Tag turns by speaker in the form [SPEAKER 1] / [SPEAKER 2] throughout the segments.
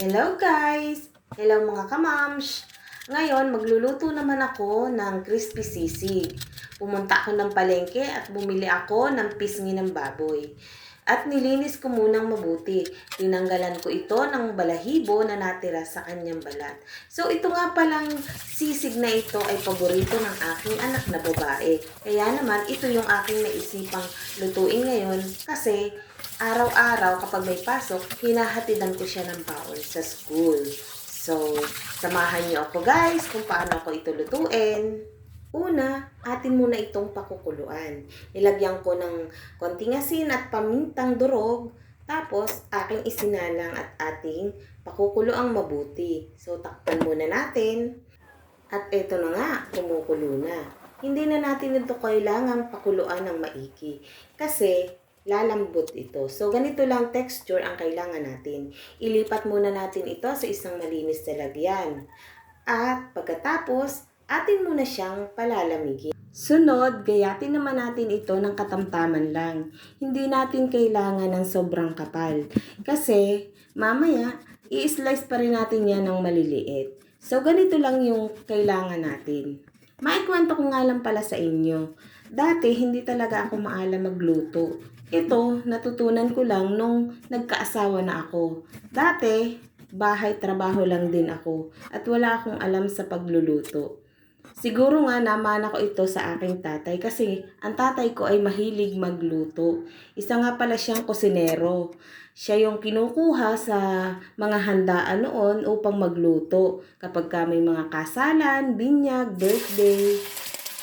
[SPEAKER 1] Hello guys! Hello mga kamams! Ngayon, magluluto naman ako ng crispy sisig. Pumunta ako ng palengke at bumili ako ng pisngi ng baboy. At nilinis ko munang mabuti. Tinanggalan ko ito ng balahibo na natira sa kanyang balat. So ito nga palang sisig na ito ay paborito ng aking anak na babae. Kaya naman ito yung aking naisipang lutuin ngayon kasi araw-araw kapag may pasok, hinahatidan ko siya ng baon sa school. So, samahan niyo ako guys kung paano ako ito lutuin. Una, atin muna itong pakukuluan. Nilagyan ko ng konting asin at pamintang durog. Tapos, aking isinalang at ating pakukulo ang mabuti. So, takpan muna natin. At eto na nga, kumukulo na. Hindi na natin ito kailangang pakuluan ng maiki. Kasi, lalambot ito. So, ganito lang texture ang kailangan natin. Ilipat muna natin ito sa isang malinis na lagyan. At pagkatapos, atin muna siyang palalamigin. Sunod, gayatin naman natin ito ng katamtaman lang. Hindi natin kailangan ng sobrang kapal. Kasi, mamaya, i-slice pa rin natin yan ng maliliit. So, ganito lang yung kailangan natin. Maikwento ko nga lang pala sa inyo. Dati, hindi talaga ako maalam magluto. Ito, natutunan ko lang nung nagkaasawa na ako. Dati, bahay trabaho lang din ako at wala akong alam sa pagluluto. Siguro nga naman ako ito sa aking tatay kasi ang tatay ko ay mahilig magluto. Isa nga pala siyang kusinero. Siya yung kinukuha sa mga handaan noon upang magluto kapag ka may mga kasalan, binyag, birthday.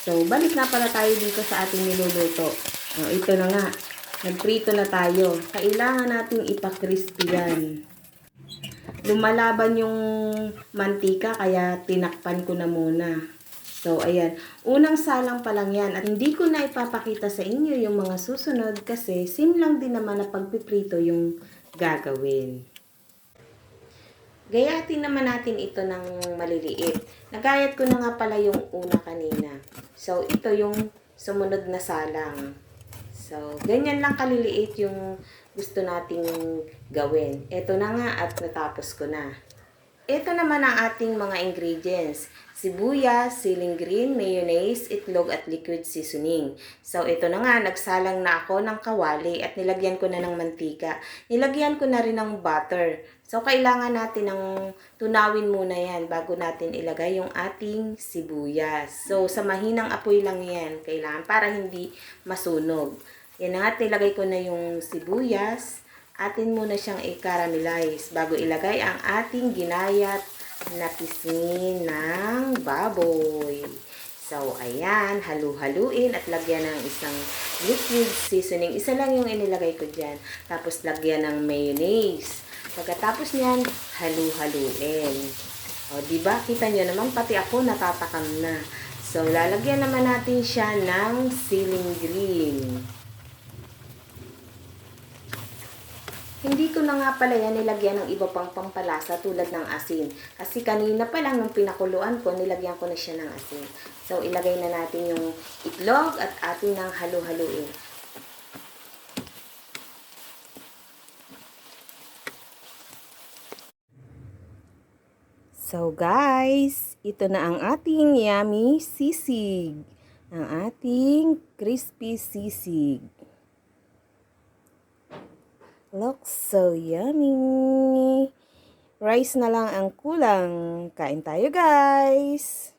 [SPEAKER 1] So, balik na pala tayo dito sa ating niluluto. O, ito na nga. Nagprito na tayo. Kailangan nating ipakrispy yan. Lumalaban yung mantika kaya tinakpan ko na muna. So, ayan. Unang salang pa lang yan. At hindi ko na ipapakita sa inyo yung mga susunod kasi sim lang din naman na pagpiprito yung gagawin. Gayatin naman natin ito ng maliliit. Nagayat ko na nga pala yung una kanina. So, ito yung sumunod na salang. So, ganyan lang kaliliit yung gusto nating gawin. Ito na nga at natapos ko na. Ito naman ang ating mga ingredients. Sibuyas, siling green, mayonnaise, itlog at liquid seasoning. So ito na nga, nagsalang na ako ng kawali at nilagyan ko na ng mantika. Nilagyan ko na rin ng butter. So kailangan natin ng tunawin muna yan bago natin ilagay yung ating sibuyas. So sa mahinang apoy lang yan, kailangan para hindi masunog. Yan na nga, nilagay ko na yung sibuyas atin muna siyang i-caramelize bago ilagay ang ating ginayat na pisngi ng baboy. So, ayan, halu-haluin at lagyan ng isang liquid seasoning. Isa lang yung inilagay ko dyan. Tapos, lagyan ng mayonnaise. Pagkatapos niyan, halu-haluin. O, di ba? Kita nyo naman, pati ako natatakam na. So, lalagyan naman natin siya ng ceiling green. Hindi ko na nga pala yan nilagyan ng iba pang pampalasa tulad ng asin. Kasi kanina pa lang nung pinakuluan ko, nilagyan ko na siya ng asin. So, ilagay na natin yung itlog at atin ng halu-haluin. So guys, ito na ang ating yummy sisig. Ang ating crispy sisig. Looks so yummy. Rice na lang ang kulang. Kain tayo guys.